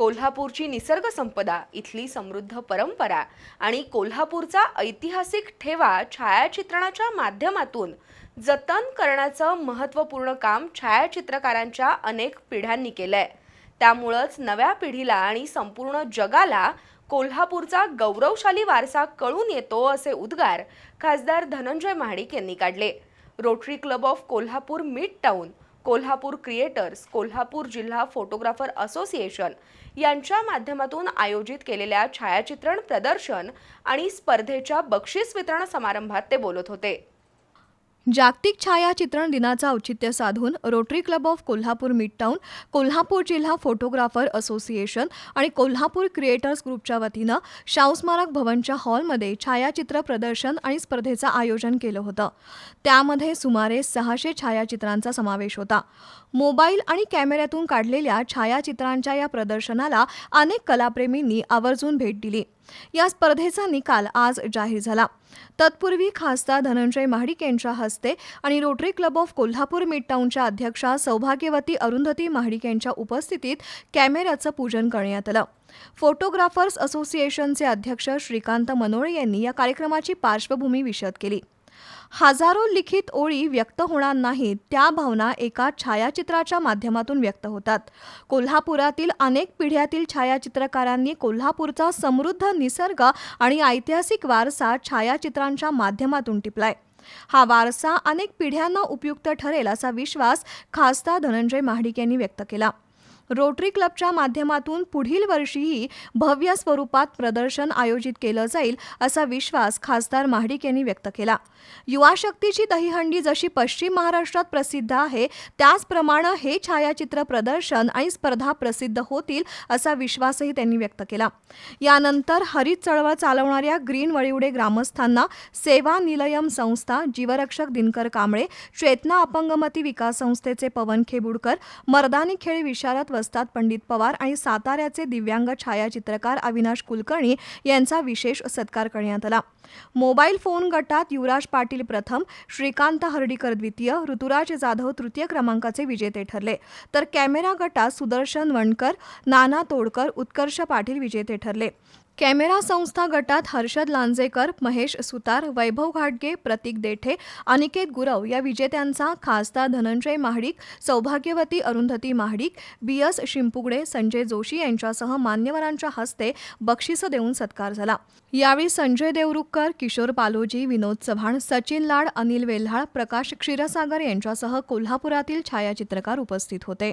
कोल्हापूरची निसर्ग संपदा इथली समृद्ध परंपरा आणि कोल्हापूरचा ऐतिहासिक ठेवा छायाचित्रणाच्या माध्यमातून जतन करण्याचं महत्त्वपूर्ण काम छायाचित्रकारांच्या अनेक पिढ्यांनी केलंय. त्यामुळंच नव्या पिढीला आणि संपूर्ण जगाला कोल्हापूरचा गौरवशाली वारसा कळून येतो असे उद्गार खासदार धनंजय महाडिक यांनी काढले. Rotary club of Kolhapur mid town Kolhapur creators Kolhapur जिल्हा फोटोग्राफर असोसिएशन यांच्या माध्यमातून आयोजित केलेल्या छायाचित्रण प्रदर्शन आणि स्पर्धेच्या बक्षीस वितरण समारंभात ते बोलत होते. जागतिक छायाचित्रण दिनाचं औचित्य साधून rotary club of Kolhapur midtown Kolhapur जिल्हा फोटोग्राफर असोसिएशन आणि कोल्हापूर क्रिएटर्स ग्रुपच्या वतीनं शाऊस्मारक भवनच्या हॉलमध्ये छायाचित्र प्रदर्शन आणि स्पर्धेचं आयोजन केलं होतं. त्यामध्ये सुमारे सहाशे छायाचित्रांचा समावेश होता. मोबाईल आणि कॅमेऱ्यातून काढलेल्या छायाचित्रांच्या या प्रदर्शनाला अनेक कलाप्रेमींनी आवर्जून भेट दिली. या स्पर्धेचा निकाल आज जाहीर झाला. तत्पूर्वी खासदार धनंजय महाडिक यांच्या हस्ते आणि रोटरी क्लब ऑफ कोल्हापूर मिडटाऊनच्या अध्यक्षा सौभाग्यवती अरुंधती महाडिक यांच्या उपस्थितीत कॅमेऱ्याचं पूजन करण्यात आलं. फोटोग्राफर्स असोसिएशनचे अध्यक्ष श्रीकांत मनोळे यांनी या कार्यक्रमाची पार्श्वभूमी विशद केली. हजारो लिखित ओळी व्यक्त होणार नाहीत त्या भावना एका छायाचित्राच्या माध्यमातून व्यक्त होतात. कोल्हापुरातील अनेक पिढ्यातील छायाचित्रकारांनी कोल्हापूरचा समृद्ध निसर्ग आणि ऐतिहासिक वारसा छायाचित्रांच्या माध्यमातून टिपलाय. हा वारसा अनेक पिढ्यांना उपयुक्त ठरेल असा विश्वास खासदार धनंजय महाडिक यांनी व्यक्त केला. रोटरी क्लबच्या माध्यमातून पुढील वर्षीही भव्य स्वरूपात प्रदर्शन आयोजित केलं जाईल असा विश्वास खासदार महाडिक यांनी व्यक्त केला. युवा शक्तीची दहीहंडी जशी पश्चिम महाराष्ट्रात प्रसिद्ध आहे त्याचप्रमाणे हे छायाचित्र प्रदर्शन आणि स्पर्धा प्रसिद्ध होतील असा विश्वासही त्यांनी व्यक्त केला. यानंतर हरित चळवळ चालवणाऱ्या ग्रीन वळिवडे ग्रामस्थांना सेवा निलयम संस्था जीवरक्षक दिनकर कांबळे चेतना अपंगमती विकास संस्थेचे पवन खेबुडकर मर्दानी खेळ विशारद वस्ताद पंडित पवार आणि साताऱ्याचे दिव्यांग छायाचित्रकार अविनाश कुलकर्णी यांचा विशेष सत्कार करण्यात आला. मोबाईल फोन गटात युवराज पाटील प्रथम श्रीकांत हर्डीकर द्वितीय ऋतुराज जाधव तृतीय क्रमांकाचे विजेते ठरले. तर कॅमेरा गटात सुदर्शन वणकर नाना तोडकर उत्कर्ष पाटील विजेते ठरले. कॅमेरा संस्था गटात हर्षद लांजेकर महेश सुतार वैभव घाटगे प्रतीक देठे अनिकेत गुरव या विजेत्यांचा खासदार धनंजय महाडिक सौभाग्यवती अरुंधती महाडिक बी एस शिंपुगडे संजय जोशी यांच्यासह मान्यवरांच्या हस्ते बक्षिसं देऊन सत्कार झाला. यावेळी संजय देवरुखकर किशोर पालोजी विनोद चव्हाण सचिन लाड अनिल वेल्हाळ प्रकाश क्षीरसागर यांच्यासह कोल्हापुरातील छायाचित्रकार उपस्थित होते.